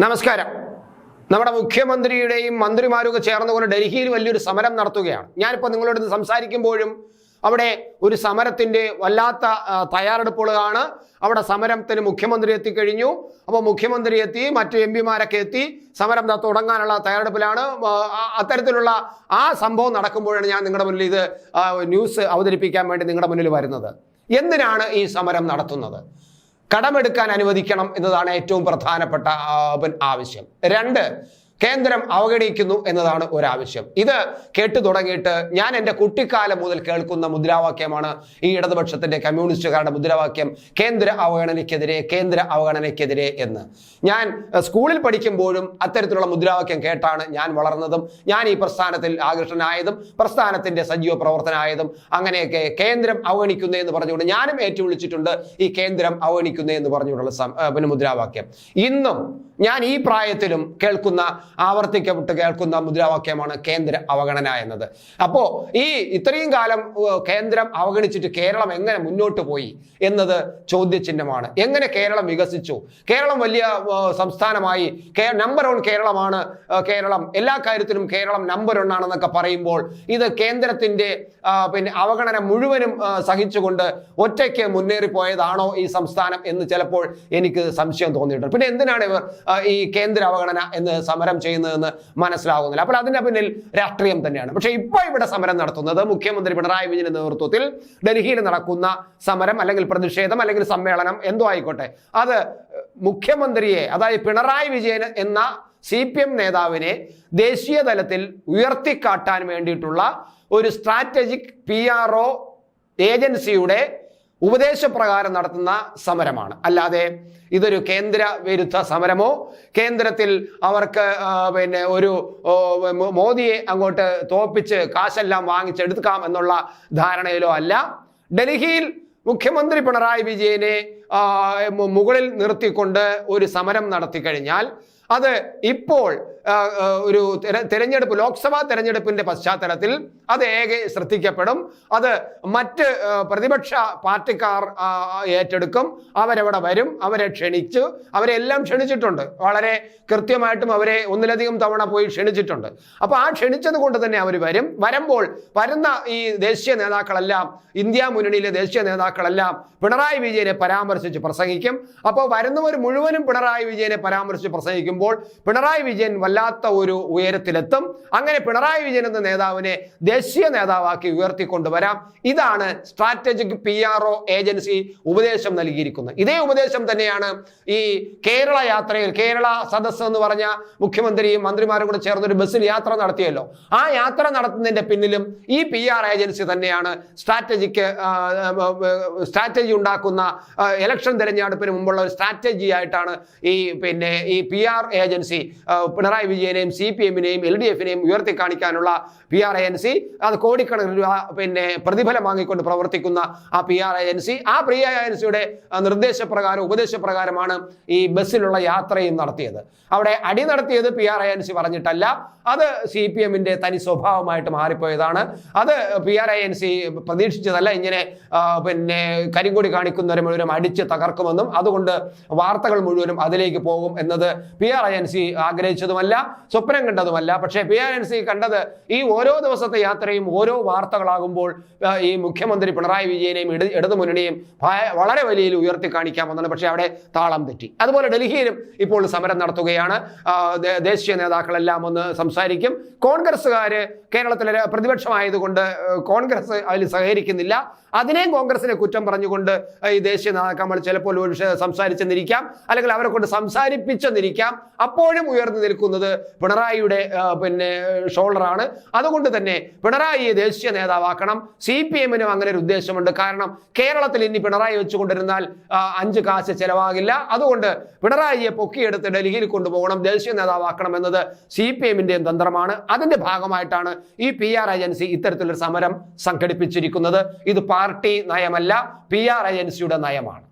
നമസ്കാരം. നമ്മുടെ മുഖ്യമന്ത്രിയുടെയും മന്ത്രിമാരും ചേർന്നുകൊണ്ട് ഡൽഹിയിൽ വലിയൊരു സമരം നടത്തുകയാണ്. ഞാനിപ്പോൾ നിങ്ങളോട് സംസാരിക്കുമ്പോഴും അവിടെ ഒരു സമരത്തിന്റെ വല്ലാത്ത തയ്യാറെടുപ്പുകളാണ്. അവിടെ സമരത്തിന് മുഖ്യമന്ത്രി എത്തിക്കഴിഞ്ഞു. അപ്പോൾ മുഖ്യമന്ത്രി എത്തി മറ്റു എം പിമാരൊക്കെ എത്തി സമരം തുടങ്ങാനുള്ള തയ്യാറെടുപ്പിലാണ്. അത്തരത്തിലുള്ള ആ സംഭവം നടക്കുമ്പോഴാണ് ഞാൻ നിങ്ങളുടെ മുന്നിൽ ഇത് ന്യൂസ് അവതരിപ്പിക്കാൻ വേണ്ടി നിങ്ങളുടെ മുന്നിൽ വരുന്നത്. എന്തിനാണ് ഈ സമരം നടത്തുന്നത്? കടമെടുക്കാൻ അനുവദിക്കണം എന്നതാണ് ഏറ്റവും പ്രധാനപ്പെട്ട ആവശ്യം. രണ്ട് കേന്ദ്രം അവഗണിക്കുന്നു എന്നതാണ് ഒരാവശ്യം. ഇത് കേട്ടു തുടങ്ങിയിട്ട് ഞാൻ എന്റെ കുട്ടിക്കാലം മുതൽ കേൾക്കുന്ന മുദ്രാവാക്യമാണ് ഈ ഇടതുപക്ഷത്തിന്റെ കമ്മ്യൂണിസ്റ്റുകാരുടെ മുദ്രാവാക്യം കേന്ദ്ര അവഗണനയ്ക്കെതിരെ കേന്ദ്ര അവഗണനയ്ക്കെതിരെ എന്ന്. ഞാൻ സ്കൂളിൽ പഠിക്കുമ്പോഴും അത്തരത്തിലുള്ള മുദ്രാവാക്യം കേട്ടാണ് ഞാൻ വളർന്നതും ഞാൻ ഈ പ്രസ്ഥാനത്തിൽ ആകൃഷ്ടനായതും പ്രസ്ഥാനത്തിന്റെ സജീവ പ്രവർത്തനമായതും അങ്ങനെയൊക്കെ കേന്ദ്രം അവഗണിക്കുന്നു എന്ന് പറഞ്ഞുകൊണ്ട് ഞാനും ഏറ്റുവിളിച്ചിട്ടുണ്ട് ഈ കേന്ദ്രം അവഗണിക്കുന്നു എന്ന് പറഞ്ഞുകൊണ്ടുള്ള പിന്നെ മുദ്രാവാക്യം. ഇന്നും ഞാൻ ഈ പ്രായത്തിലും കേൾക്കുന്ന ആവർത്തിക്കപ്പെട്ട് കേൾക്കുന്ന മുദ്രാവാക്യമാണ് കേന്ദ്ര അവഗണന എന്നത്. അപ്പോ ഈ ഇത്രയും കാലം കേന്ദ്രം അവഗണിച്ചിട്ട് കേരളം എങ്ങനെ മുന്നോട്ട് പോയി എന്നത് ചോദ്യചിഹ്നമാണ്. എങ്ങനെ കേരളം വികസിച്ചു? കേരളം വലിയ സംസ്ഥാനമായി. നമ്പർ വൺ കേരളമാണ്. കേരളം എല്ലാ കാര്യത്തിലും കേരളം നമ്പർ വൺ ആണെന്നൊക്കെ പറയുമ്പോൾ ഇത് കേന്ദ്രത്തിന്റെ പിന്നെ അവഗണന മുഴുവനും സഹിച്ചുകൊണ്ട് ഒറ്റയ്ക്ക് മുന്നേറിപ്പോയതാണോ ഈ സംസ്ഥാനം എന്ന് ചിലപ്പോൾ എനിക്ക് സംശയം തോന്നിയിട്ടുണ്ട്. പിന്നെ എന്തിനാണ് ഇവർ ഈ കേന്ദ്ര അവഗണന എന്ന് സമരം ചെയ്യുന്നതെന്ന് മനസ്സിലാകുന്നില്ല അപ്പോൾ അതിന്റെ പിന്നിൽ രാഷ്ട്രീയം തന്നെയാണ്. പക്ഷേ ഇപ്പോൾ ഇവിടെ സമരം നടത്തുന്നത് മുഖ്യമന്ത്രി പിണറായി വിജയന്റെ നേതൃത്വത്തിൽ ഡൽഹിയിൽ നടക്കുന്ന സമരം അല്ലെങ്കിൽ പ്രതിഷേധം അല്ലെങ്കിൽ സമ്മേളനം എന്തോ ആയിക്കോട്ടെ. അത് മുഖ്യമന്ത്രിയെ അതായത് പിണറായി വിജയൻ എന്ന സി പി എം നേതാവിനെ ദേശീയ തലത്തിൽ ഉയർത്തിക്കാട്ടാൻ വേണ്ടിയിട്ടുള്ള ഒരു സ്ട്രാറ്റജിക് പി ആർ ഒ ഏജൻസിയുടെ ഉപദേശപ്രകാരം നടത്തുന്ന സമരമാണ്. അല്ലാതെ ഇതൊരു കേന്ദ്ര വിരുദ്ധ സമരമോ കേന്ദ്രത്തിൽ അവർക്ക് പിന്നെ ഒരു മോദിയെ അങ്ങോട്ട് തോപ്പിച്ച് കാശെല്ലാം വാങ്ങിച്ചെടുക്കാം എന്നുള്ള ധാരണയിലോ അല്ല. ഡൽഹിയിൽ മുഖ്യമന്ത്രി പിണറായി വിജയനെ മുകളിൽ നിർത്തിക്കൊണ്ട് ഒരു സമരം നടത്തി കഴിഞ്ഞാൽ അത് ഇപ്പോൾ ഒരു തെര- തെരഞ്ഞെടുപ്പ് ലോക്സഭാ തെരഞ്ഞെടുപ്പിന്റെ പശ്ചാത്തലത്തിൽ അത് ഏകെ ശ്രദ്ധിക്കപ്പെടും. അത് മറ്റ് പ്രതിപക്ഷ പാർട്ടിക്കാർ ഏറ്റെടുക്കും. അവരവിടെ വരും അവരെ ക്ഷണിച്ചു. അവരെ എല്ലാം ക്ഷണിച്ചിട്ടുണ്ട്. വളരെ കൃത്യമായിട്ടും അവരെ ഒന്നിലധികം തവണ പോയി ക്ഷണിച്ചിട്ടുണ്ട്. അപ്പോൾ ആ ക്ഷണിച്ചത് കൊണ്ട് തന്നെ അവർ വരും. വരുമ്പോൾ വരുന്ന ഈ ദേശീയ നേതാക്കളെല്ലാം ഇന്ത്യ മുന്നണിയിലെ ദേശീയ നേതാക്കളെല്ലാം പിണറായി വിജയനെ പരാമർശിച്ച് പ്രസംഗിക്കും. അപ്പോൾ വരുന്നവർ മുഴുവനും പിണറായി വിജയനെ പരാമർശിച്ച് പ്രസംഗിക്കുമ്പോൾ പിണറായി വിജയൻ വല്ലാത്ത ഒരു ഉയരത്തിലെത്തും. അങ്ങനെ പിണറായി വിജയൻ എന്ന നേതാവിനെ ദേശീയ നേതാവാക്കി ഉയർത്തിക്കൊണ്ടുവരാം. ഇതാണ് strategic P R O agency ഉപദേശം നൽകിയിരിക്കുന്നത്. ഇതേ ഉപദേശം തന്നെയാണ് ഈ കേരള യാത്രയിൽ കേരള സദസ്സ് എന്ന് പറഞ്ഞ മുഖ്യമന്ത്രിയും മന്ത്രിമാരും കൂടെ ചേർന്ന് ഒരു ബസ്സിൽ യാത്ര നടത്തിയല്ലോ. ആ യാത്ര നടത്തുന്നതിന്റെ പിന്നിലും ഈ പി ആർ ഏജൻസി തന്നെയാണ് സ്ട്രാറ്റജിക്ക് സ്ട്രാറ്റജി ഉണ്ടാക്കുന്ന ഇലക്ഷൻ തെരഞ്ഞെടുപ്പിന് മുമ്പുള്ള ഒരു സ്ട്രാറ്റജി ആയിട്ടാണ് ഈ പിന്നെ ഈ പി ആർ ഏജൻസി പിണറായി വിജയനെയും സി പി എമ്മിനെയും എൽ ഡി എഫിനെയും ഉയർത്തി കാണിക്കാനുള്ള പി ആർ ഏജൻസി അത് കോടിക്കണക്കിന് രൂപ പിന്നെ പ്രതിഫലം വാങ്ങിക്കൊണ്ട് പ്രവർത്തിക്കുന്ന ആ പി ആർ ഏജൻസി ആ പി ആർ ഏജൻസിയുടെ നിർദ്ദേശപ്രകാരം ഉപദേശപ്രകാരമാണ് ഈ ബസ്സിലുള്ള യാത്രയും നടത്തിയത്. അവിടെ അടി നടത്തിയത് പി ആർ ഏജൻസി പറഞ്ഞിട്ടല്ല. അത് സി പി എമ്മിന്റെ തനി സ്വഭാവമായിട്ട് മാറിപ്പോയതാണ്. അത് പി ആർ ഏജൻസി പ്രതീക്ഷിച്ചതല്ല. ഇങ്ങനെ പിന്നെ കരിങ്കൊടി കാണിക്കുന്നവരെ മുഴുവനും അടിച്ച് തകർക്കുമെന്നും അതുകൊണ്ട് വാർത്തകൾ മുഴുവനും അതിലേക്ക് പോകും എന്നത് പി ആർ ഏജൻസി ആഗ്രഹിച്ചതുമല്ല സ്വപ്നം കണ്ടതുമല്ല. പക്ഷേ പി ആർ ഏജൻസി കണ്ടത് ഈ ഓരോ ദിവസത്തെ യാത്രയും ഓരോ വാർത്തകളാകുമ്പോൾ ഈ മുഖ്യമന്ത്രി പിണറായി വിജയനെയും ഇട ഇടതു മുന്നണിയും വളരെ വലിയ ഉയർത്തി കാണിക്കാമെന്നാണ് പക്ഷേ അവിടെ താളം തെറ്റി. അതുപോലെ ഡൽഹിയിലും ഇപ്പോൾ സമരം നടത്തുകയാണ്. ദേശീയ നേതാക്കളെല്ലാം ഒന്ന് സംസാരിക്കും. കോൺഗ്രസ്സുകാർ കേരളത്തിലെ പ്രതിപക്ഷമായതുകൊണ്ട് കോൺഗ്രസ് അതിൽ സഹകരിക്കുന്നില്ല. അതിനെയും കോൺഗ്രസിനെ കുറ്റം പറഞ്ഞുകൊണ്ട് ഈ ദേശീയ നേതാക്കന്മാർ ചിലപ്പോൾ ഒരു സംസാരിച്ചെന്നിരിക്കാം. അല്ലെങ്കിൽ അവരെ കൊണ്ട് സംസാരിപ്പിച്ചെന്നിരിക്കാം. അപ്പോഴും ഉയർന്നു നിൽക്കുന്നത് പിണറായിയുടെ പിന്നെ ഷോൾഡറാണ്. അതുകൊണ്ട് തന്നെ പിണറായിയെ ദേശീയ നേതാവാക്കണം. സി പി എമ്മിനും അങ്ങനെ ഒരു ഉദ്ദേശമുണ്ട്. കാരണം കേരളത്തിൽ ഇനി പിണറായി വെച്ചുകൊണ്ടിരുന്നാൽ അഞ്ച് കാശ് ചെലവാകില്ല. അതുകൊണ്ട് പിണറായിയെ പൊക്കിയെടുത്ത് ഡൽഹിയിൽ കൊണ്ടുപോകണം ദേശീയ നേതാവാക്കണം എന്നത് സി പി എമ്മിന്റെയും തന്ത്രമാണ്. അതിന്റെ ഭാഗമായിട്ടാണ് ഈ പി ആർ ഏജൻസി ഇത്തരത്തിലൊരു സമരം സംഘടിപ്പിച്ചിരിക്കുന്നത്. ഇത് പാർട്ടി നയമല്ല പി ആർ ഏജൻസിയുടെ നയമാണ്.